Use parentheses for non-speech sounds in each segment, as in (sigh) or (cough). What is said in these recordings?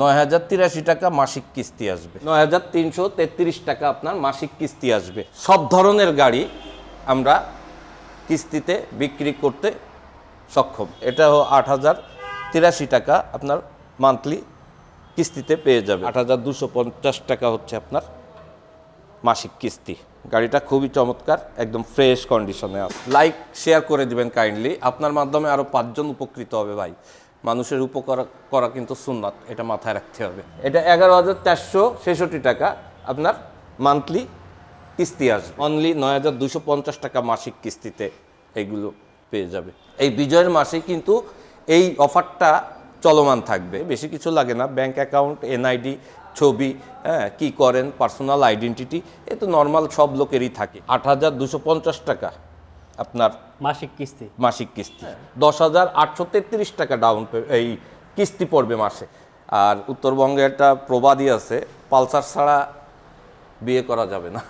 নয় হাজার তিরাশি টাকা মাসিক কিস্তি আসবে। নয় হাজার তিনশো তেত্রিশ টাকা আপনার মাসিক কিস্তি আসবে। সব ধরনের গাড়ি আমরা কিস্তিতে বিক্রি করতে সক্ষম। এটা আট হাজার তিরাশি টাকা আপনার মান্থলি কিস্তিতে পেয়ে যাবে। আট হাজার দুশো পঞ্চাশ টাকা হচ্ছে আপনার মাসিক কিস্তি। গাড়িটা খুবই চমৎকার, একদম ফ্রেশ কন্ডিশনে আছে। লাইক, শেয়ার করে দিবেন কাইন্ডলি। আপনার মাধ্যমে আরও পাঁচজন উপকৃত হবে ভাই। মানুষের উপকার করা কিন্তু সুন্নাত এটা মাথায় রাখতে হবে। এটা এগারো হাজার চারশো ছেষট্টি টাকা আপনার মান্থলি কিস্তি আসবে। অনলি নয় হাজার দুশো পঞ্চাশ টাকা মাসিক কিস্তিতে এইগুলো পেয়ে যাবে। এই বিজয়ের মাসে কিন্তু এই অফারটা চলমান থাকবে। বেশি কিছু লাগে না ব্যাংক অ্যাকাউন্ট এনআইডি ছবি হ্যাঁ কী করেন পার্সোনাল আইডেন্টিটি এ তো নর্মাল সব লোকেরই থাকে। আট হাজার দুশো পঞ্চাশ টাকা। আপনার মাসিক কিস্তি। মাসিক কিস্তি। দশ হাজার আটশো তেত্রিশ টাকা ডাউন এই কিস্তি পড়বে মাসে। আর উত্তরবঙ্গে একটা প্রবাদই আছে পালসার ছাড়া বিয়ে করা যাবে না।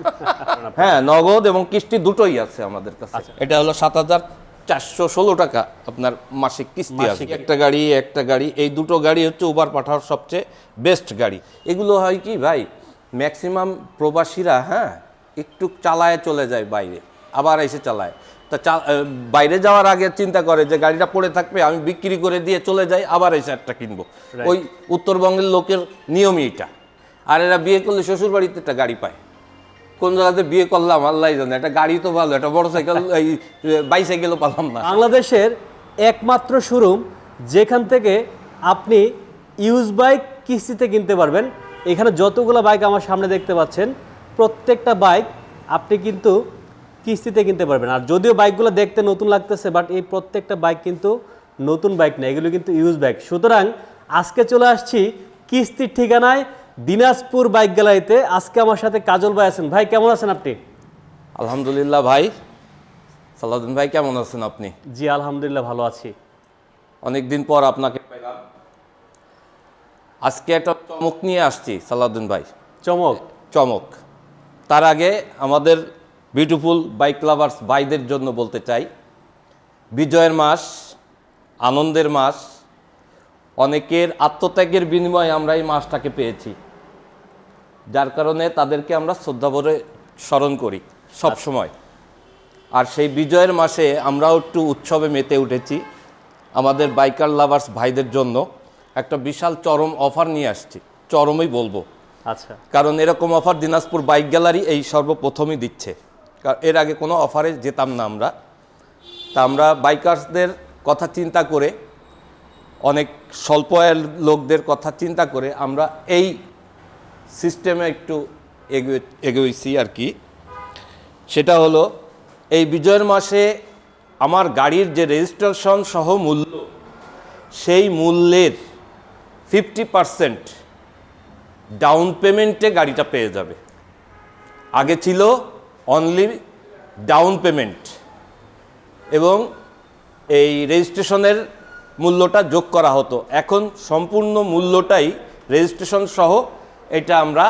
(laughs) হ্যাঁ নগদ এবং কিস্তি দুটোই আছে আমাদের কাছে। এটা হলো সাত হাজার চারশো ষোলো টাকা আপনার মাসিক কিস্তি আছে। একটা গাড়ি একটা গাড়ি এই দুটো গাড়ি হচ্ছে উবার পাঠাওয়ার সবচেয়ে বেস্ট গাড়ি। এগুলো হয় কি ভাই ম্যাক্সিমাম প্রবাসীরা হ্যাঁ একটু চালায় চলে যায় বাইরে। আবার এসে চালায়। তা চা- বাইরে যাওয়ার আগে চিন্তা করে যে গাড়িটা পড়ে থাকবে আমি বিক্রি করে দিয়ে চলে যাই আবার এসে একটা কিনবো। ওই উত্তরবঙ্গের লোকের নিয়মই এটা। আর এরা বিয়ে করলে শ্বশুর বাড়িতে একটা গাড়ি পায়। কোন জায়গাতে বিয়ে করলাম আল্লাহ জানে একটা গাড়ি তো ভালো একটা মোটর সাইকেল (laughs) এই বাইসাইকেলও পালাম না। বাংলাদেশের একমাত্র শোরুম যেখান থেকে আপনি ইউজ বাইক কিস্তিতে কিনতে পারবেন। এখানে যতগুলো বাইক আমার সামনে দেখতে পাচ্ছেন প্রত্যেকটা বাইক আপনি কিন্তু কিস্তিতে কিনতে পারবেন। আর যদিও বাইকগুলো দেখতে নতুন লাগতেছে বাট এই প্রত্যেকটা বাইক কিন্তু নতুন বাইক না এগুলো কিন্তু ইউজ বাইক সুতরাং আজকে চলে আসছি কিস্তির ঠিকানায় দিনাজপুর বাইক গ্যালারিতে। আজকে আমার সাথে কাজল ভাই আছেন। ভাই কেমন আছেন আপনি? আলহামদুলিল্লাহ ভাই। সালাউদ্দিন ভাই কেমন আছেন আপনি? জি আলহামদুলিল্লাহ ভালো আছি। অনেকদিন পর আপনাকে পেলাম আজকে একটা চমক নিয়ে আসছি সালাউদ্দিন ভাই। চমক? চমক। তার আগে আমাদের বিউটিফুল বাইক লাভার্স ভাইদের জন্য বলতে চাই বিজয়ের মাস আনন্দের মাস অনেকের আত্মত্যাগের বিনিময়ে আমরা এই মাসটাকে পেয়েছি যার কারণে তাদেরকে আমরা শ্রদ্ধাভরে স্মরণ করি সব সময় আর সেই বিজয়ের মাসে আমরাও একটু উৎসবে মেতে উঠেছি আমাদের বাইকার লাভার্স ভাইদের জন্য একটা বিশাল চরম অফার নিয়ে আসছি চরমই বলব। আচ্ছা। কারণ এরকম অফার দিনাজপুর বাইক গ্যালারি এই সর্বপ্রথমই দিচ্ছে। এর আগে কোনো অফারে যেতাম না আমরা। তা আমরা বাইকার্সদের কথা চিন্তা করে, অনেক স্বল্প লোকদের কথা চিন্তা করে আমরা এই সিস্টেমে একটু এগিয়ে, এগোইছি আর কি। সেটা হলো, এই বিজয়ের মাসে আমার গাড়ির যে রেজিস্ট্রেশন সহ মূল্য, সেই মূল্যের ফিফটি পারসেন্ট ডাউন পেমেন্টে গাড়িটা পেয়ে যাবে। আগে ছিল অনলি ডাউন পেমেন্ট এবং এই রেজিস্ট্রেশনের মূল্যটা যোগ করা হতো। এখন সম্পূর্ণ মূল্যটাই রেজিস্ট্রেশন সহ এটা আমরা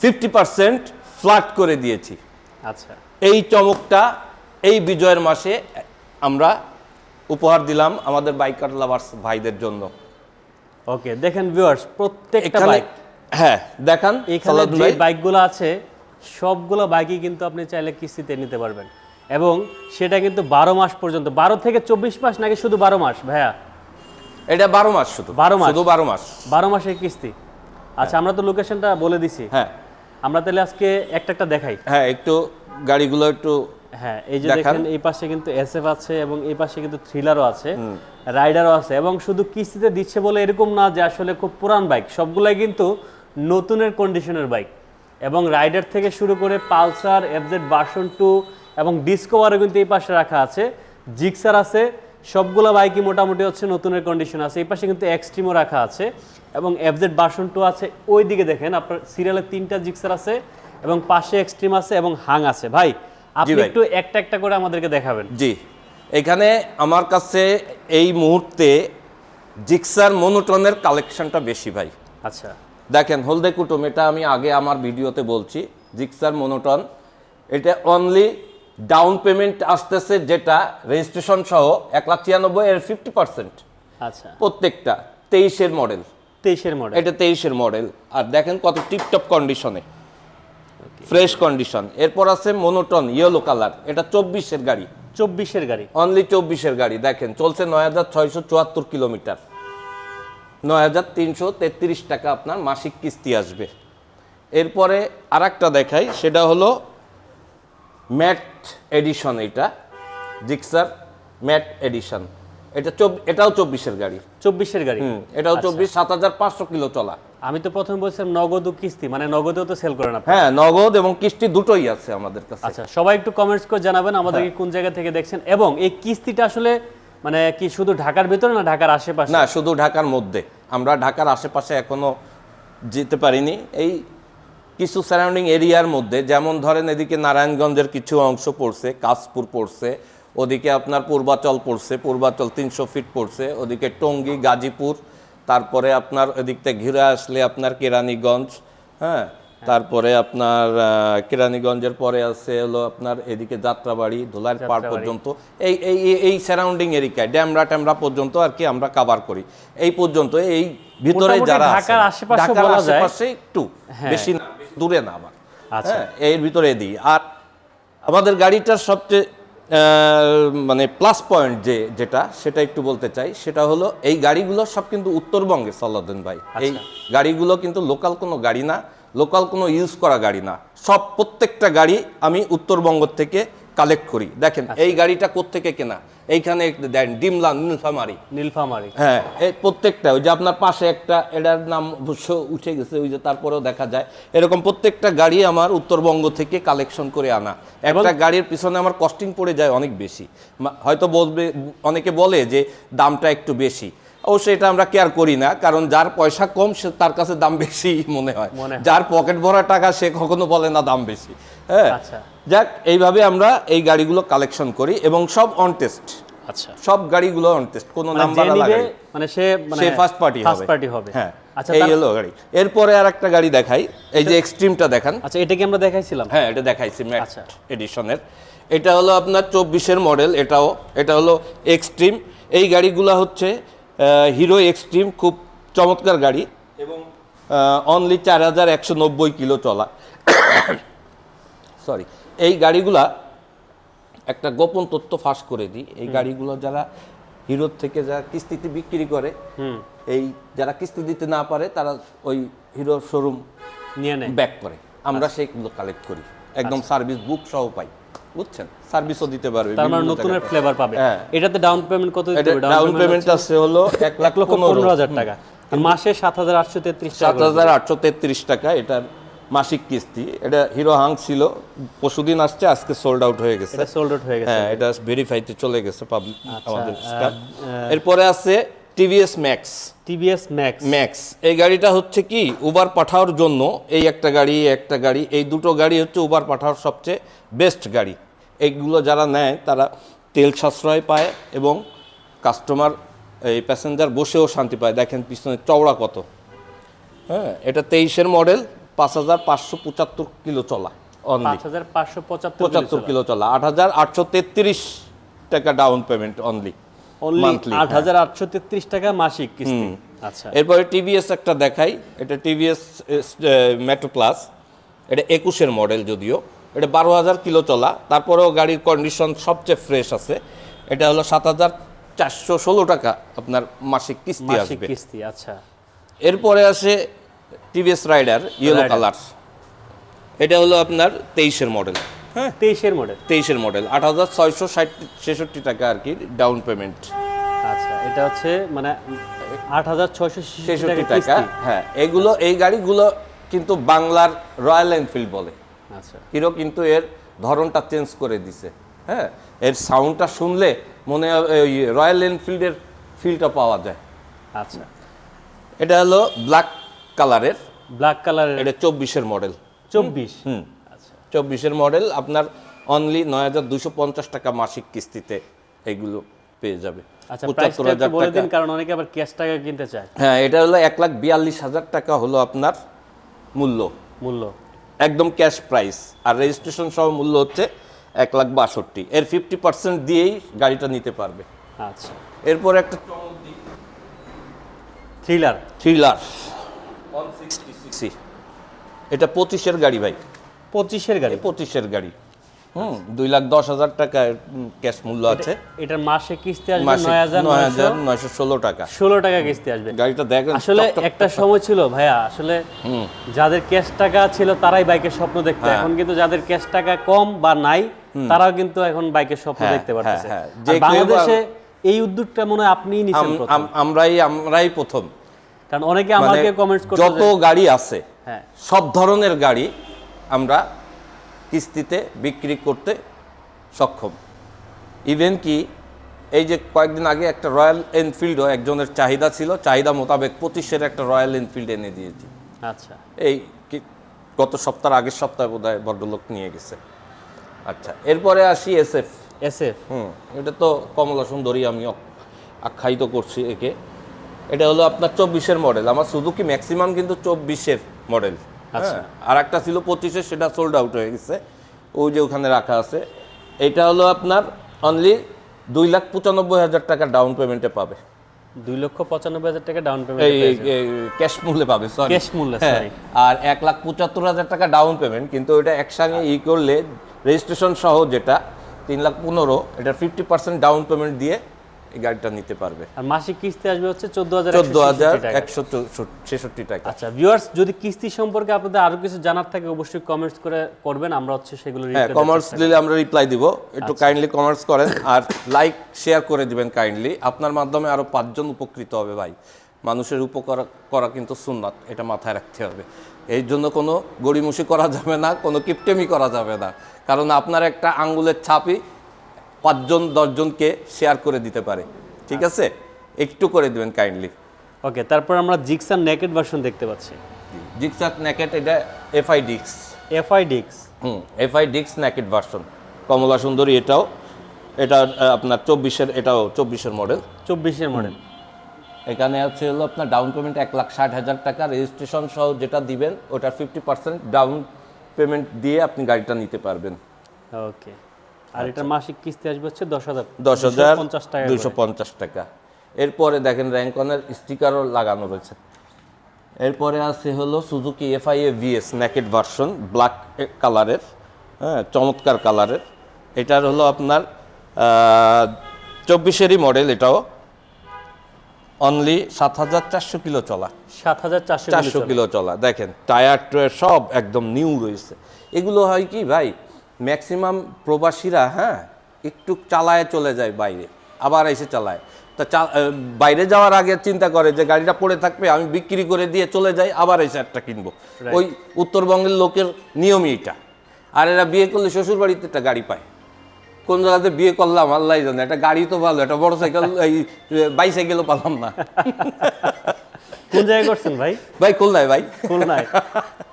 ফিফটি পারসেন্ট ফ্ল্যাট করে দিয়েছি। আচ্ছা। এই চমকটা এই বিজয়ের মাসে আমরা উপহার দিলাম আমাদের বাইকার লাভার্স ভাইদের জন্য। ওকে দেখেন ভিউয়ার্স প্রত্যেকটা বাইক হ্যাঁ দেখান এখানে যে বাইকগুলো আছে সবগুলো বাইকই কিন্তু আপনি চাইলে কিস্তিতে নিতে পারবেন। এবং সেটা কিন্তু বারো মাস পর্যন্ত বারো থেকে চব্বিশ মাস নাকি শুধু বারো মাস ভাইয়া? এটা বারো মাস শুধু। 12 মাস? শুধু বারো মাস। বারো মাসের কিস্তি। আচ্ছা আমরা তো লোকেশনটা বলে দিছি। হ্যাঁ। আমরা তাহলে আজকে একটা একটা দেখাই। হ্যাঁ একটু গাড়িগুলো একটু হ্যাঁ এই যে দেখেন। এই পাশে কিন্তু এসএফ আছে এবং এই পাশে কিন্তু থ্রিলারও আছে রাইডারও আছে এবং শুধু কিস্তিতে দিচ্ছে বলে এরকম না যে আসলে খুব পুরান বাইক। সবগুলাই কিন্তু নতুনের কন্ডিশনের বাইক। এবং রাইডার থেকে শুরু করে পালসার এফজেড ভার্সন টু এবং ডিসকভারও কিন্তু এই পাশে রাখা আছে। জিক্সার আছে সবগুলো বাইকই মোটামুটি হচ্ছে নতুনের কন্ডিশন আছে। এই পাশে কিন্তু এক্সট্রিমও রাখা আছে এবং এফজেড ভার্সন টু আছে। ওই দিকে দেখেন আপনার সিরিয়ালে তিনটা জিক্সার আছে এবং পাশে এক্সট্রিম আছে এবং হাং আছে। ভাই আপনি। একটু একটা একটা করে আমাদেরকে দেখাবেন। জি এখানে আমার কাছে এই মুহূর্তে জিক্সার মনোটনের কালেকশনটা বেশি ভাই। আচ্ছা। দেখেন হলদে কুটুম এটা আমি আগে আমার ভিডিওতে বলছি জিক্সার মনোটন এটা অনলি ডাউন পেমেন্ট আসতেছে যেটা রেজিস্ট্রেশন সহ এক লাখ ছিয়ানব্বই এর ফিফটি পার্সেন্ট আচ্ছা। প্রত্যেকটা তেইশের মডেল তেইশের মডেল এটা তেইশের মডেল আর দেখেন কত টিপটপ কন্ডিশনে ফ্রেশ কন্ডিশন এরপর আছে মনোটন ইয়েলো কালার এটা চব্বিশের গাড়ি। চব্বিশের গাড়ি। অনলি চব্বিশের গাড়ি। দেখেন চলছে নয় হাজার ছয়শো চুয়াত্তর কিলোমিটার। নয় হাজার তিনশো তেত্রিশ টাকা আপনার মাসিক কিস্তি আসবে। এরপরে আর একটা দেখাই সেটা হলো ম্যাট এডিশন এটা। Gixxer matte edition. এটা এটাও চব্বিশের গাড়ি। চব্বিশের গাড়ি? এটাও চব্বিশ সাত হাজার পাঁচশো কিলো চলা। আমি তো প্রথমে বলছিলাম নগদ ও কিস্তি মানে নগদেও তো সেল করেন আপনি। হ্যাঁ নগদ এবং কিস্তি দুটোই আছে আমাদের কাছে। আচ্ছা সবাই একটু কমেন্টস করে জানাবেন আমাদেরকে কোন জায়গা থেকে দেখছেন। এবং এই কিস্তিটা আসলে মানে কি শুধু ঢাকার ভিতরে না ঢাকার আশেপাশে? না, শুধু ঢাকার মধ্যে। আমরা ঢাকার আশেপাশে এখনও যেতে পারিনি। এই কিছু সারাউন্ডিং এরিয়ার মধ্যে, যেমন ধরেন এদিকে নারায়ণগঞ্জের কিছু অংশ পড়ছে, কাশপুর পড়ছে, ওদিকে আপনার পূর্বাচল পড়ছে, পূর্বাচল তিনশো ফিট পড়ছে, ওদিকে টঙ্গী, গাজীপুর, তারপরে আপনার ওদিক থেকে ঘিরে আসলে আপনার কেরানীগঞ্জ হ্যাঁ তারপরে আপনার কেরানীগঞ্জের পরে আছে হলো আপনার এদিকে যাত্রাবাড়ি ধুলার পাড় পর্যন্ত। এই এই এই- সারাউন্ডিং এরিকায় ড্যামরা ট্যামরা পর্যন্ত আর কি আমরা কাভার করি। এই পর্যন্ত এই ভিতরে যারা ঢাকার আশেপাশে একটু বেশি দূরে না আবার আচ্ছা। হ্যাঁ এর ভিতরে দিই। আর আমাদের গাড়িটার সবচেয়ে আহ, মানে প্লাস পয়েন্ট যে যেটা সেটা একটু বলতে চাই সেটা হলো এই গাড়িগুলো সব কিন্তু উত্তরবঙ্গের সালাউদ্দিন ভাই। এই গাড়িগুলো কিন্তু লোকাল কোনো গাড়ি না। লোকাল কোনো ইউজ করা গাড়ি না। সব প্রত্যেকটা গাড়ি আমি উত্তরবঙ্গ থেকে কালেক্ট করি। দেখেন এই গাড়িটা কোত্থেকে কেনা? এইখানে দেন ডিমলা নীলফামারি। নীলফামারি। হ্যাঁ এই প্রত্যেকটা ওই যে আপনার পাশে একটা এটার নাম অবশ্য উঠে গেছে ওই যে তারপরেও দেখা যায়। এরকম প্রত্যেকটা গাড়ি আমার উত্তরবঙ্গ থেকে কালেকশন করে আনা। একটা গাড়ির পিছনে আমার কস্টিং পড়ে যায় অনেক বেশি। হয়তো বলবে অনেকে বলে যে দামটা একটু বেশি। অবশ্যই এটা আমরা কেয়ার করি না কারণ যার পয়সা কম সে তার কাছে দাম বেশি মনে হয়। যার পকেট ভরা টাকা সে কখনো বলে না দাম বেশি হ্যাঁ? আচ্ছা। যাক এইভাবে আমরা এই গাড়িগুলো কালেকশন করি এবং সব অন টেস্ট আচ্ছা। সব গাড়িগুলো অন টেস্ট কোনো মানে নাম্বার যে নিবে লাগাই মানে সে মানে সে ফার্স্ট পার্টি হবে। ফার্স্ট পার্টি হবে। হ্যাঁ আচ্ছা এই হলো গাড়ি। এরপরে আর একটা গাড়ি দেখাই এই যে এক্সট্রিমটা দেখান। আচ্ছা এটা কি আমরা দেখাইছিলাম? হ্যাঁ এটা দেখাইছি ম্যাট আচ্ছা। এডিশনের এটা হলো আপনার চব্বিশের মডেল এটাও এটা হলো এক্সট্রিম এই গাড়িগুলো হচ্ছে হিরো এক্সট্রিম খুব চমৎকার গাড়ি এবং অনলি চার হাজার একশো নব্বই কিলো চলা। সরি এই গাড়িগুলা একটা গোপন তথ্য ফাঁস করে দিই। এই গাড়িগুলো যারা হিরোর থেকে যারা কিস্তিতে বিক্রি করে হুম। এই যারা কিস্তি দিতে না পারে তারা ওই হিরো শোরুম নিয়ে নেয়। ব্যাক করে। আমরা সেইগুলো কালেক্ট করি। একদম সার্ভিস বুক সহ পাই। বুঝছেন? সার্ভিসও দিতে পারবে তার মানে বিভিন্ন নতুনের ফ্লেভার পাবে। হ্যাঁ। এটাতে ডাউন পেমেন্ট কত দিতে হবে? ডাউন পেমেন্ট আছে হলো এক লাখ লক্ষ টাকা। আর মাসে সাত হাজার আটশো তেত্রিশ সাত টাকা হাজার আটশো তেত্রিশ টাকা এটার মাসিক কিস্তি। এটা হিরো হাং ছিল পরশুদিন আসছে আজকে সোল্ড আউট হয়ে গেছে। এটা সোল্ড আউট হয়ে গেছে। হ্যাঁ এটা ভেরিফাইতে চলে গেছে পাবলিক আমাদের আহ, এরপরে আছে TVS Max. TVS Max. Max. এই গাড়িটা হচ্ছে কি? উবার পাঠাওয়ার জন্য এই একটা গাড়ি এই একটা গাড়ি এই দুটো গাড়ি হচ্ছে উবার পাঠাওয়ার সবচেয়ে বেস্ট গাড়ি। এইগুলো যারা নেয় তারা তেল সাশ্রয় পায় এবং কাস্টমার এই প্যাসেঞ্জার বসেও শান্তি পায়। দেখেন পিছনে চওড়া কত। হ্যাঁ এটা তেইশের মডেল পাঁচ হাজার পাঁচশো পঁচাত্তর কিলো চলা অনলি পাঁচ হাজার পাঁচশো পঁচাত্তর পঁচাত্তর কিলো চলা। আট হাজার আটশো তেত্রিশ টাকা ডাউন পেমেন্ট অনলি অনলি আটশো তেত্রিশ টাকা মাসিক কিস্তি। আচ্ছা। এরপরে টিভিএস একটা দেখাই। এটা টিভিএস মেট্রো প্লাস এটা একুশের মডেল যদিও। এটা বারো হাজার কিলো চলা। তারপরেও গাড়ির কন্ডিশন সবচেয়ে ফ্রেশ আছে। এটা হলো সাত হাজার চারশো ষোলো টাকা আপনার মাসিক কিস্তি আসবে। কিস্তি আচ্ছা। এরপরে আসে টিভিএস রাইডার ইয়েলো। কালার এটা হলো আপনার তেইশের মডেল হ্যাঁ তেইশের মডেল তেইশের মডেল আট হাজার ছয়শো ষাট ছেষট্টি টাকা আর কি ডাউন পেমেন্ট আচ্ছা এটা হচ্ছে মানে আট হাজার ছয়শো ছেষট্টি টাকা হ্যাঁ এগুলো এই গাড়িগুলো কিন্তু বাংলার রয়্যাল এনফিল্ড বলে। আচ্ছা। হিরো কিন্তু এর ধরনটা চেঞ্জ করে দিছে হ্যাঁ এর সাউন্ডটা শুনলে মনে হয় ওই রয়্যাল এনফিল্ডের ফিলটা পাওয়া যায়। আচ্ছা। এটা হলো ব্ল্যাক কালারের ব্ল্যাক কালারের এটা চব্বিশের মডেল চব্বিশ? হুম। চব্বিশের মডেল আপনার অনলি নয় হাজার দুশো পঞ্চাশ টাকা মাসিক কিস্তিতে এগুলো পেয়ে যাবে। আচ্ছা পঁচাত্তর হাজার টাকা। কারণ অনেকে আবার ক্যাশ টাকা কিনতে চায়। হ্যাঁ এটা হলো এক লাখ বিয়াল্লিশ হাজার টাকা হলো আপনার মূল্য। মূল্য। একদম ক্যাশ প্রাইস আর রেজিস্ট্রেশন সহ মূল্য হচ্ছে এক লাখ বাষট্টি। এর ফিফটি পার্সেন্ট দিয়েই গাড়িটা নিতে পারবে। আচ্ছা। এরপর একটা থ্রিলার থ্রিলার এটা পঁচিশের গাড়ি ভাই। পঁচিশের গাড়ি। পঁচিশের গাড়ি। হুম দুই লাখ দশ হাজার টাকা ক্যাশ মূল্য আছে। এটার মাসে কিস্তি আসবে নয় হাজার নয় হাজার নয়শো ষোলো টাকা। ষোলো টাকা কিস্তি আসবে। গাড়িটা দেখেন আসলে একটা সময় ছিল ভাইয়া আসলে যাদের ক্যাশ টাকা ছিল তারাই বাইকের স্বপ্ন দেখতো। হ্যাঁ। এখন কিন্তু যাদের ক্যাশ টাকা কম বা নাই তারাও কিন্তু এখন বাইকের স্বপ্ন হ্যাঁ, দেখতে পারতেছে। হ্যাঁ, যে বাংলাদেশে এই উদ্যোগটা মনে হয় আপনিই নিছেন আমরাই আমরাই প্রথম। কারণ অনেকে মানে আমাকে কমেন্টস করতে যত গাড়ি আছে হ্যাঁ। সব ধরনের গাড়ি আমরা কিস্তিতে বিক্রি করতে সক্ষম। ইভেন কি এই যে কয়েকদিন আগে একটা রয়্যাল এনফিল্ডও একজনের চাহিদা ছিল চাহিদা মোতাবেক পঁচিশের একটা রয়্যাল এনফিল্ড এনে দিয়েছি। আচ্ছা। এই কি- গত সপ্তাহ আগের সপ্তাহে বোধ হয় ভদ্রলোক নিয়ে গেছে। আচ্ছা এরপরে আসি এসএফ এসএফ হুম এটা তো কমলা সুন্দরী আমি আখ্যায়িত করছি একে। এটা হলো আপনার চব্বিশের মডেল আমার সুজুকি ম্যাক্সিমাম কিন্তু চব্বিশের মডেল। আর একটা ছিল পঁচিশের সেটা সোল্ড আউট হয়ে গেছে। ওই যে ওখানে রাখা আছে। এটা হলো আপনার অনলি দুই লাখ পঁচানব্বই হাজার টাকা ডাউন পেমেন্টে পাবে। দুই লক্ষ পঁচানব্বই হাজার টাকা ডাউন পেমেন্ট ক্যাশ মূল্যে পাবে সরি Cash মূল্যে, আর এক লাখ পঁচাত্তর হাজার টাকা ডাউন পেমেন্ট কিন্তু এটা একসঙ্গে ই করলে রেজিস্ট্রেশন সহ যেটা তিন লাখ পনেরো এটা ফিফটি পার্সেন্ট ডাউন পেমেন্ট দিয়ে এই গাড়িটা নিতে পারবে। আর মাসিক কিস্তি আসবে হচ্ছে চোদ্দ হাজার চোদ্দ হাজার একশো ছেষট্টি টাকা। আচ্ছা ভিউয়ার্স যদি কিস্তি সম্পর্কে আপনাদের আরও কিছু জানার থাকে অবশ্যই কমেন্টস করে করবেন আমরা হচ্ছে সেগুলো হ্যাঁ কমার্স দিলে আমরা রিপ্লাই দিব। একটু আচ্ছা। কাইন্ডলি কমার্স করেন আর লাইক শেয়ার করে দিবেন কাইন্ডলি আপনার মাধ্যমে আরও পাঁচজন উপকৃত হবে ভাই। মানুষের উপকার করা কিন্তু সুন্নাত এটা মাথায় রাখতে হবে। এই জন্য কোনো গড়িমসি করা যাবে না কোনো কিপটেমি করা যাবে না। কারণ আপনার একটা আঙ্গুলের ছাপই পাঁচজন দশজনকে শেয়ার করে দিতে পারে। ঠিক আছে? একটু করে দেবেন কাইন্ডলি ওকে তারপর আমরা জিক্সার নেকেড ভার্সন দেখতে পাচ্ছি। জিক্সাক ন্যাকেট এটা এফআই ডিক্স এফআই ডিক্স হুম এফআই ডিক্স ন্যাকেট ভার্সন কমলা সুন্দরী এটাও। এটা আপনার চব্বিশের এটাও চব্বিশের মডেল চব্বিশের মডেল এখানে আছে হলো আপনার ডাউন পেমেন্ট এক লাখ ষাট হাজার টাকা। রেজিস্ট্রেশন সহ যেটা দিবেন ওটার ফিফটি পার্সেন্ট ডাউন পেমেন্ট দিয়ে আপনি গাড়িটা নিতে পারবেন। ওকে আর এটার মাসিক কিস্তি আসবে হচ্ছে দশ হাজার। দশ হাজার পঞ্চাশ টাকা দুইশো পঞ্চাশ টাকা। এরপরে দেখেন র্যাঙ্কনের স্টিকারও লাগানো রয়েছে। এরপরে আছে হলো সুজুকি এফআইএ ভিএস ন্যাকেট ভার্সন ব্ল্যাক কালারের হ্যাঁ চমৎকার কালারের এটার হলো আপনার চব্বিশেরই মডেল এটাও। অনলি সাত হাজার চারশো কিলো চলা। সাত হাজার চারশো চারশো কিলো চলা। দেখেন টায়ার ট্রায়ার সব একদম নিউ রয়েছে। এগুলো হয় কি ভাই? ম্যাক্সিমাম প্রবাসীরা হ্যাঁ একটু চালায় চলে যায় বাইরে আবার এসে চালায়। তা বাইরে যাওয়ার আগে চিন্তা করে যে গাড়িটা পড়ে থাকবে আমি বিক্রি করে দিয়ে চলে যাই আবার এসে একটা কিনবো। ওই উত্তরবঙ্গের লোকের নিয়মই এটা। আর এরা বিয়ে করলে শ্বশুর বাড়িতে একটা গাড়ি পায়। কোন জায়গাতে বিয়ে করলাম আল্লাহ জানে একটা গাড়ি তো ভালো একটা মোটর সাইকেল (laughs) এই বাইসাইকেলও পালাম না। কোন জায়গায় করছেন ভাই? ভাই খুলনায় ভাই। খুলনায়।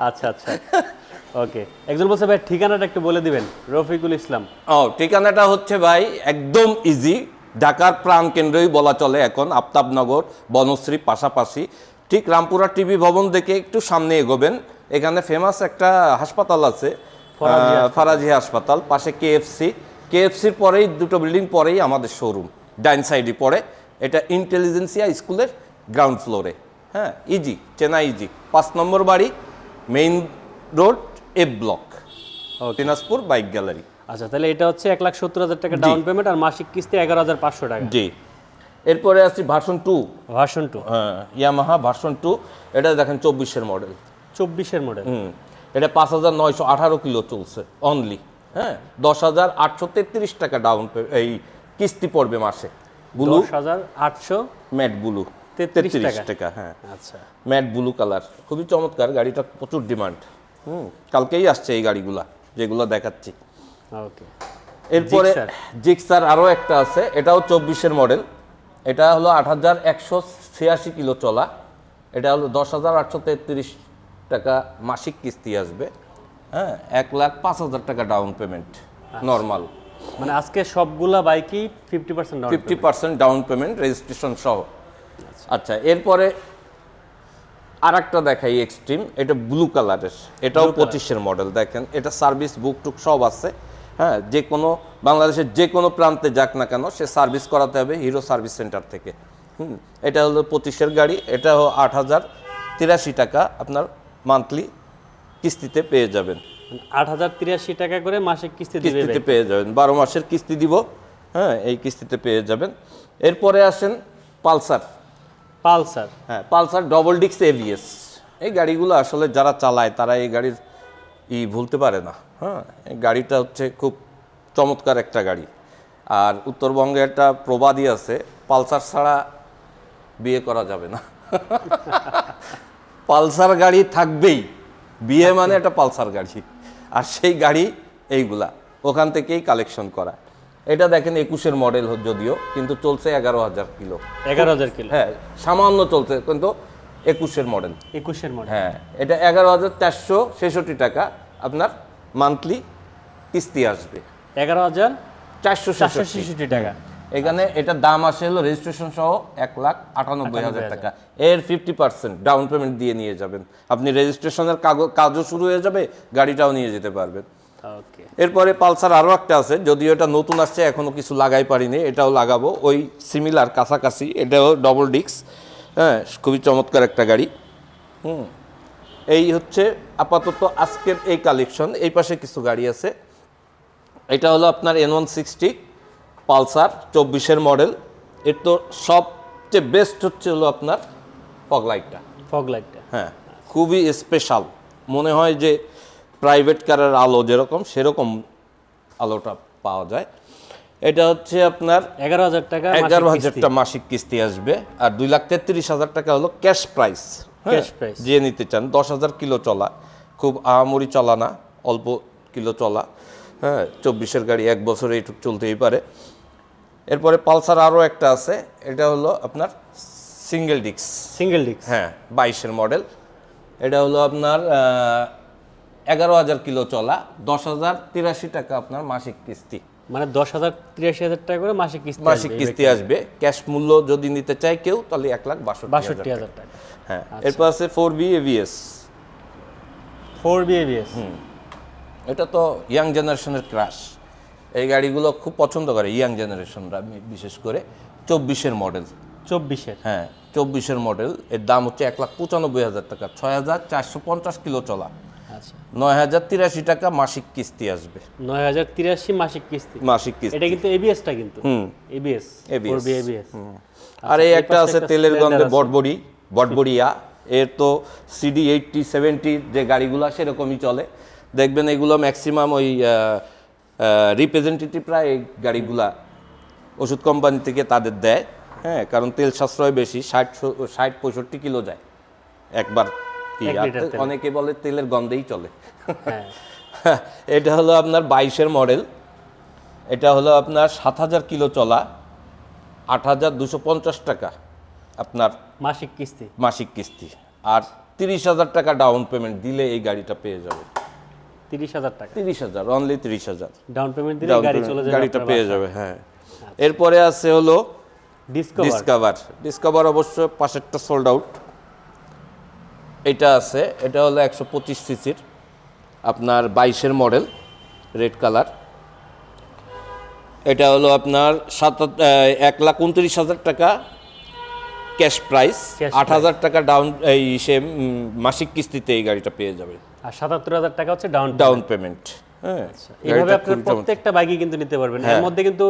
আচ্ছা আচ্ছা। (laughs) ওকে একজন বলছে ভাই ঠিকানাটা একটু বলে দিবেন রফিকুল ইসলাম। ও ঠিকানাটা হচ্ছে ভাই একদম ইজি ঢাকার প্রাণ কেন্দ্রই বলা চলে এখন আফতাবনগর বনশ্রী পাশাপাশি। ঠিক রামপুরা টিভি ভবন দেখে একটু সামনে এগোবেন। এখানে ফেমাস একটা হাসপাতাল আছে ফরাজি হাসপাতাল। পাশে কেএফসি কেএফসির পরেই দুটো বিল্ডিং পরেই আমাদের শোরুম ডাইন সাইডে পড়ে। এটা ইন্টেলিজেন্সিয়া স্কুলের গ্রাউন্ড ফ্লোরে হ্যাঁ ইজি চেনা ইজি পাঁচ নম্বর বাড়ি main road A block Dinajpur bike gallery আচ্ছা তাহলে এটা হচ্ছে এক লাখ সত্তর হাজার টাকা ডাউন পেমেন্ট আর মাসিক কিস্তি এগারো হাজার পাঁচশো টাকা। জি। এরপরে আসছি ভার্সন টু ভার্সন টু হ্যাঁ ইয়ামাহা ভার্সন টু এটা দেখেন চব্বিশের মডেল চব্বিশের মডেল হুম। এটা পাঁচ হাজার নয়শো আঠারো কিলো চলছে অনলি হ্যাঁ দশ হাজার আটশো তেত্রিশ টাকা ডাউন এই কিস্তি পড়বে মাসে। ব্লু হাজার আটশো ম্যাট ব্লু তেত্রিশ টাকা। টাকা হ্যাঁ। আচ্ছা। ম্যাট ব্লু কালার খুবই চমৎকার গাড়িটা প্রচুর ডিমান্ড হুম কালকেই আসছে এই গাড়িগুলা যেগুলো দেখাচ্ছি। ওকে। এরপরে জিক্সার। আরও একটা আছে এটাও চব্বিশের মডেল এটা হলো আট হাজার একশো ছিয়াশি কিলো চলা। এটা হলো দশ হাজার আটশো তেত্রিশ টাকা মাসিক কিস্তি আসবে। হ্যাঁ এক লাখ পাঁচ হাজার টাকা ডাউন পেমেন্ট নর্মাল মানে আজকে সবগুলা বাইকই fifty percent fifty percent down payment registration সহ। আচ্ছা এরপরে আর একটা দেখাই এক্সট্রিম এটা ব্লু কালারের এটাও পঁচিশের মডেল দেখেন এটা সার্ভিস বুক টুক সব আছে। হ্যাঁ যে কোনো বাংলাদেশের যে কোনো প্রান্তে যাক না কেন সে সার্ভিস করাতে হবে হিরো সার্ভিস সেন্টার থেকে। হুম এটা হলো পঁচিশের গাড়ি এটা হলো আট হাজার তিরাশি টাকা আপনার মান্থলি কিস্তিতে পেয়ে যাবেন। আট হাজার তিরাশি টাকা করে মাসিক কিস্তি কিস্তিতে পেয়ে যাবেন বারো মাসের কিস্তি দিব হ্যাঁ এই কিস্তিতে পেয়ে যাবেন। এরপরে আসেন পালসার। পালসার। হ্যাঁ পালসার ডবল ডিক্স এভিএস এই গাড়িগুলো আসলে যারা চালায় তারা এই গাড়ির ই ভুলতে পারে না। হ্যাঁ এই গাড়িটা হচ্ছে খুব চমৎকার একটা গাড়ি। আর উত্তরবঙ্গে একটা প্রবাদই আছে পালসার ছাড়া বিয়ে করা যাবে না। (laughs) পালসার গাড়ি থাকবেই। বিয়ে মানে একটা পালসার গাড়ি। আর সেই গাড়ি এইগুলা ওখান থেকেই কালেকশন করা। এটা দেখেন একুশের মডেল যদিও কিন্তু চলছে এগারো হাজার কিলো। এগারো হাজার কিলো। হ্যাঁ সামান্য চলছে কিন্তু একুশের মডেল একুশের মডেল হ্যাঁ এটা এগারো হাজার চারশো ছেষট্টি টাকা আপনার মান্থলি কিস্তি আসবে। এগারো হাজার চারশো চারশো ছেষট্টি। টাকা। এখানে এটার দাম আসে হলো রেজিস্ট্রেশন সহ এক লাখ আটানব্বই হাজার টাকা। এর ফিফটি পার্সেন্ট ডাউন পেমেন্ট দিয়ে নিয়ে যাবেন। আপনি রেজিস্ট্রেশনের কাজও শুরু হয়ে যাবে গাড়িটাও নিয়ে যেতে পারবেন। এরপরে পালসার আরও একটা আছে যদিও এটা নতুন আসছে এখনও কিছু লাগাই পারিনি এটাও লাগাবো। ওই সিমিলার কাছাকাছি এটাও ডবল ডিক্স হ্যাঁ খুবই চমৎকার একটা গাড়ি। হুম এই হচ্ছে আপাতত আজকের এই কালেকশন এই পাশে কিছু গাড়ি আছে। এটা হলো আপনার এন ওয়ান সিক্সটি পালসার চব্বিশের মডেল এর তো সবচেয়ে বেস্ট হচ্ছে হলো আপনার ফগ লাইটটা ফগ লাইটটা হ্যাঁ খুবই স্পেশাল মনে হয় যে প্রাইভেট কারের আলো যেরকম সেরকম আলোটা পাওয়া যায়। এটা হচ্ছে আপনার এগারো হাজার টাকা এগারো মাসিক হাজার টাকা মাসিক কিস্তি আসবে আর দুই লাখ তেত্রিশ হাজার টাকা হলো ক্যাশ প্রাইস। Cash price। যে নিতে চান দশ হাজার কিলো চলা। খুব আহামরি চলা না অল্প কিলো চলা। হ্যাঁ চব্বিশের গাড়ি এক বছরে এইটুক চলতেই পারে। এরপরে পালসার আরও একটা আছে এটা হলো আপনার সিঙ্গেল ডিক্স সিঙ্গেল ডিস্ক। হ্যাঁ বাইশের মডেল। এটা হলো আপনার এগারো হাজার কিলো চলা দশ হাজার তিরাশি টাকা আপনার মাসিক কিস্তি। মানে দশ হাজার তিরাশি হাজার টাকা করে মাসিক কিস্তি মাসিক কিস্তি আসবে। ক্যাশ মূল্য যদি নিতে চায় কেউ তাহলে এক লাখ বাষট্টি হাজার টাকা। হ্যাঁ এরপর আছে four V ABS four V ABS এটা তো ইয়াং জেনারেশনের ক্রাশ। এই গাড়িগুলো খুব পছন্দ করে ইয়াং জেনারেশনরা বিশেষ করে চব্বিশের মডেল। চব্বিশের? হ্যাঁ চব্বিশের মডেল। এর দাম হচ্ছে এক লাখ পঁচানব্বই হাজার টাকা। ছয় হাজার চারশো পঞ্চাশ কিলো চলা। আচ্ছা নয় হাজার তিরাশি টাকা মাসিক কিস্তি আসবে। নয় হাজার তিরাশি মাসিক কিস্তি? মাসিক কিস্তি। এটা কিন্তু এবিএসটা কিন্তু। ABS ABS four V ABS আর এই একটা আছে তেলের গন্ধে বটবড়ি বটবড়িয়া। এর তো সিডি এইটটি সেভেন্টি যে গাড়িগুলো সেরকমই চলে। দেখবেন এগুলো ম্যাক্সিমাম ওই রিপ্রেজেন্টেটিভরা এই গাড়িগুলা ওষুধ কোম্পানি থেকে তাদের দেয়। হ্যাঁ কারণ তেল সাশ্রয় বেশি ষাট ষাট পঁয়ষট্টি কিলো যায় একবার। অনেকে বলে তেলের গন্ধেই চলে। হ্যাঁ। (laughs) এটা হলো আপনার বাইশের মডেল। এটা হলো আপনার সাত হাজার কিলো চলা আট হাজার দুশো পঞ্চাশ টাকা আপনার মাসিক কিস্তি। মাসিক কিস্তি। আর তিরিশ হাজার টাকা ডাউন পেমেন্ট দিলে এই গাড়িটা পেয়ে যাবে তিরিশ হাজার টাকা। তিরিশ হাজার অনলি তিরিশ হাজার। ডাউন পেমেন্ট দিলে গাড়ি চলে যাবে গাড়িটা পেয়ে যাবে হ্যাঁ। এরপরে আছে হলো ডিসকভার ডিসকভার ডিসকভার অবশ্য পাশেরটা সোল্ড আউট এটা আছে এটা হলো একশো পঁচিশ সিসির আপনার বাইশের মডেল রেড কালার। এটা হলো আপনার সাত এক লাখ উনত্রিশ হাজার টাকা ক্যাশ প্রাইস আট হাজার টাকা ডাউন এই সে মাসিক কিস্তিতে এই গাড়িটা পেয়ে যাবে আর সাতাত্তর হাজার টাকা হচ্ছে ডাউন ডাউন পেমেন্ট হ্যাঁ। এইভাবে গাড়িটা আপনার প্রত্যেকটা বাইকই কিন্তু নিতে পারবেন। এর মধ্যে কিন্তু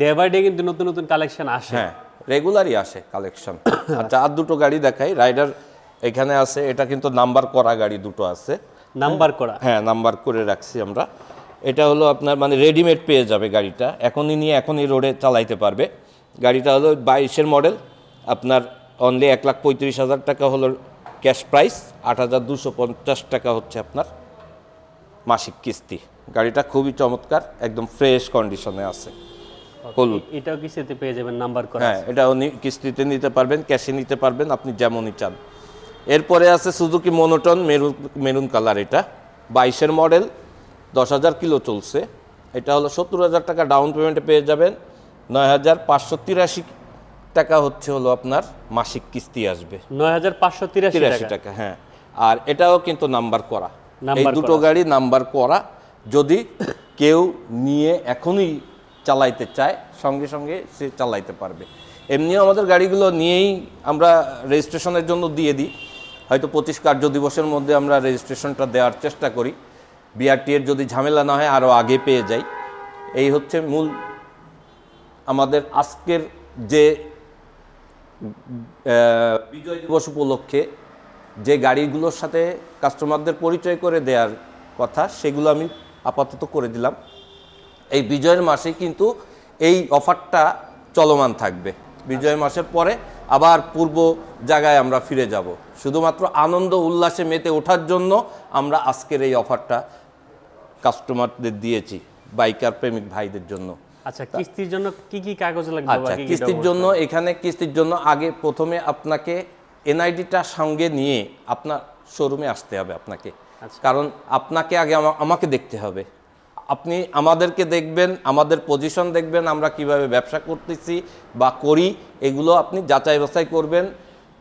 ডে বাই ডে কিন্তু নতুন নতুন কালেকশন আসে। হ্যাঁ রেগুলারই আসে কালেকশন (coughs) আচ্ছা আর দুটো গাড়ি দেখাই রাইডার এখানে আছে এটা কিন্তু নাম্বার করা গাড়ি দুটো আছে। নাম্বার করা? হ্যাঁ নাম্বার করে রাখছি আমরা। এটা হলো আপনার মানে রেডিমেড পেয়ে যাবে গাড়িটা। এখনই নিয়ে এখনই রোডে চালাইতে পারবে। গাড়িটা হলো বাইশের মডেল আপনার অনলি এক লাখ পঁয়ত্রিশ হাজার টাকা হলো ক্যাশ প্রাইস আট হাজার দুশো পঞ্চাশ টাকা হচ্ছে আপনার মাসিক কিস্তি। গাড়িটা খুবই চমৎকার একদম ফ্রেশ কন্ডিশনে আছে। হলুদ। এটাও কিস্তিতে পেয়ে যাবেন নাম্বার করা হ্যাঁ এটাও নি- কিস্তিতে নিতে পারবেন ক্যাশে নিতে পারবেন আপনি যেমনই চান। এরপরে আছে Suzuki monotone maroon maroon colour এটা। বাইশের মডেল দশ হাজার কিলো চলছে। এটা হলো সত্তর হাজার টাকা ডাউন পেমেন্টে পেয়ে যাবেন। নয় হাজার পাঁচশো তিরাশি টাকা হচ্ছে হলো আপনার মাসিক কিস্তি আসবে। নয় হাজার পাঁচশো তিরাশি টাকা। হ্যাঁ। আর এটাও কিন্তু নাম্বার করা। এই দুটো গাড়ি নাম্বার করা। যদি কেউ নিয়ে এখনই চালাইতে চায় সঙ্গে সঙ্গে সে চালাইতে পারবে। এমনিও আমাদের গাড়িগুলো নিয়েই আমরা রেজিস্ট্রেশনের জন্য দিয়ে দিই। হয়তো পঁচিশ কার্য দিবসের মধ্যে আমরা রেজিস্ট্রেশনটা দেওয়ার চেষ্টা করি। বিআরটি এর যদি ঝামেলা না হয় আরও আগে পেয়ে যাই। এই হচ্ছে মূল আমাদের আজকের যে বিজয় দিবস উপলক্ষে যে গাড়িগুলোর সাথে কাস্টমারদের পরিচয় করে দেওয়ার কথা, সেগুলো আমি আপাতত করে দিলাম। এই বিজয়ের মাসে কিন্তু এই অফারটা চলমান থাকবে। বিজয় মাসের পরে আবার পূর্ব জায়গায় আমরা ফিরে যাব। শুধুমাত্র আনন্দ উল্লাসে মেতে ওঠার জন্য আমরা আজকের এই অফারটা কাস্টমারদের দিয়েছি বাইকার প্রেমিক ভাইদের জন্য। আচ্ছা কিস্তির জন্য কি কি কাগজ লাগবে আচ্ছা কিস্তির জন্য এখানে কিস্তির জন্য আগে প্রথমে আপনাকে এনআইডিটা সঙ্গে নিয়ে আপনার শোরুমে আসতে হবে আপনাকে। আচ্ছা। কারণ আপনাকে আগে আমা- আমাকে দেখতে হবে। আপনি আমাদেরকে দেখবেন, আমাদের পজিশন দেখবেন, আমরা কীভাবে ব্যবসা করতেছি বা করি, এগুলো আপনি যাচাই বাছাই করবেন।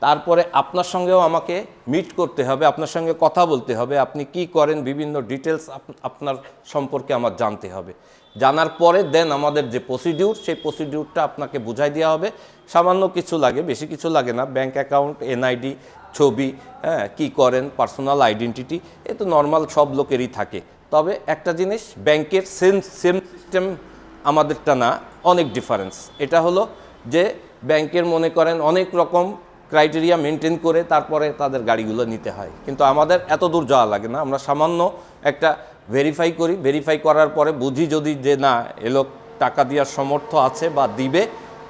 তারপরে আপনার সঙ্গেও আমাকে মিট করতে হবে, আপনার সঙ্গে কথা বলতে হবে, আপনি কি করেন, বিভিন্ন ডিটেলস আপনার সম্পর্কে আমার জানতে হবে। জানার পরে দেন আমাদের যে প্রসিডিউর সেই প্রসিডিউরটা আপনাকে বুঝাই দেওয়া হবে। সামান্য কিছু লাগে, বেশি কিছু লাগে না ব্যাংক অ্যাকাউন্ট এনআইডি ছবি হ্যাঁ কী করেন পার্সোনাল আইডেন্টিটি এ তো নর্মাল সব লোকেরই থাকে। তবে একটা জিনিস ব্যাংকের সেম সেম সিস্টেম আমাদেরটা না অনেক ডিফারেন্স এটা হলো যে ব্যাংকের মনে করেন অনেক রকম ক্রাইটেরিয়া মেনটেন করে তারপরে তাদের গাড়িগুলো নিতে হয়। কিন্তু আমাদের এত দূর যাওয়া লাগে না আমরা সামান্য একটা ভেরিফাই করি। ভেরিফাই করার পরে বুঝি যদি যে না এ লোক টাকা দেওয়ার সমর্থ আছে বা দিবে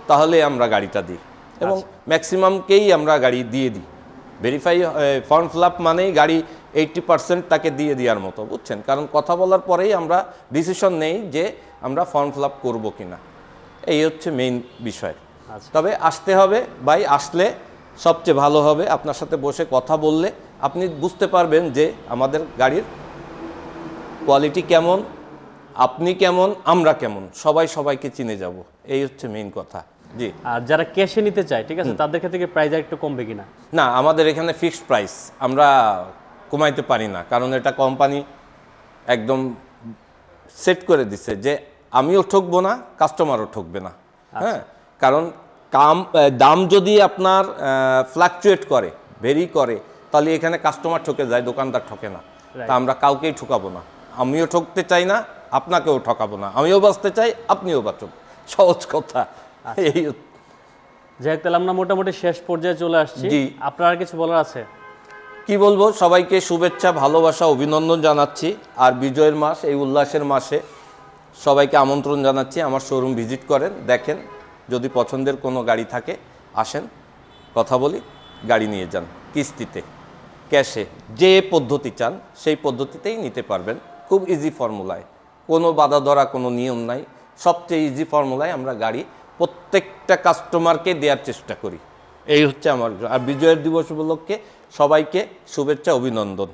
তাহলে আমরা গাড়িটা দিই। এবং ম্যাক্সিমামকেই আমরা গাড়ি দিয়ে দিই। ভেরিফাই ফর্ম ফিল আপ মানেই গাড়ি এইটটি পার্সেন্ট তাকে দিয়ে দেওয়ার মতো বুঝছেন? কারণ কথা বলার পরেই আমরা ডিসিশন নেই যে আমরা ফর্ম ফিল আপ করব কিনা। এই হচ্ছে মেইন বিষয়। আচ্ছা। তবে আসতে হবে ভাই আসলে সবচেয়ে ভালো হবে আপনার সাথে বসে কথা বললে আপনি বুঝতে পারবেন যে আমাদের গাড়ির কোয়ালিটি কেমন আপনি কেমন আমরা কেমন সবাই সবাইকে চিনে যাব। এই হচ্ছে মেইন কথা। জি। আর যারা ক্যাশে নিতে চায় ঠিক আছে তাদের ক্ষেত্রে প্রাইস একটু কমবে কিনা? না আমাদের এখানে ফিক্সড প্রাইস আমরা কমাইতে পারি না কারণ এটা কোম্পানি একদম সেট করে দিছে যে আমিও ঠকবো না কাস্টমারও ঠকবে না। হ্যাঁ কারণ কাম দাম যদি আপনার ফ্লাকচুয়েট করে ভেরি করে তাহলে এখানে কাস্টমার ঠকে যায় দোকানদার ঠকে না। তা আমরা কাউকেই ঠকাবো না। আমিও ঠকতে চাই না আপনাকেও ঠকাবো না। আমিও বাঁচতে চাই আপনিও বাঁচুন। সহজ কথা। এই হচ্ছে- যাই তাহলে আমরা মোটামুটি শেষ পর্যায়ে চলে আসছি। আপনার আর কিছু বলার আছে? কি বলব সবাইকে শুভেচ্ছা ভালোবাসা অভিনন্দন জানাচ্ছি। আর বিজয়ের মাস এই উল্লাসের মাসে সবাইকে আমন্ত্রণ জানাচ্ছি। আমার শোরুম ভিজিট করেন দেখেন যদি পছন্দের কোনো গাড়ি থাকে আসেন কথা বলি গাড়ি নিয়ে যান কিস্তিতে ক্যাশে যে পদ্ধতি চান সেই পদ্ধতিতেই নিতে পারবেন। খুব ইজি ফর্মুলায় কোনো বাধা ধরা কোনো নিয়ম নাই। সবচেয়ে ইজি ফর্মুলায় আমরা গাড়ি প্রত্যেকটা কাস্টমারকে দেওয়ার চেষ্টা করি। এই হচ্ছে আমার আর বিজয়ের দিবস উপলক্ষে সবাইকে শুভেচ্ছা, অভিনন্দন।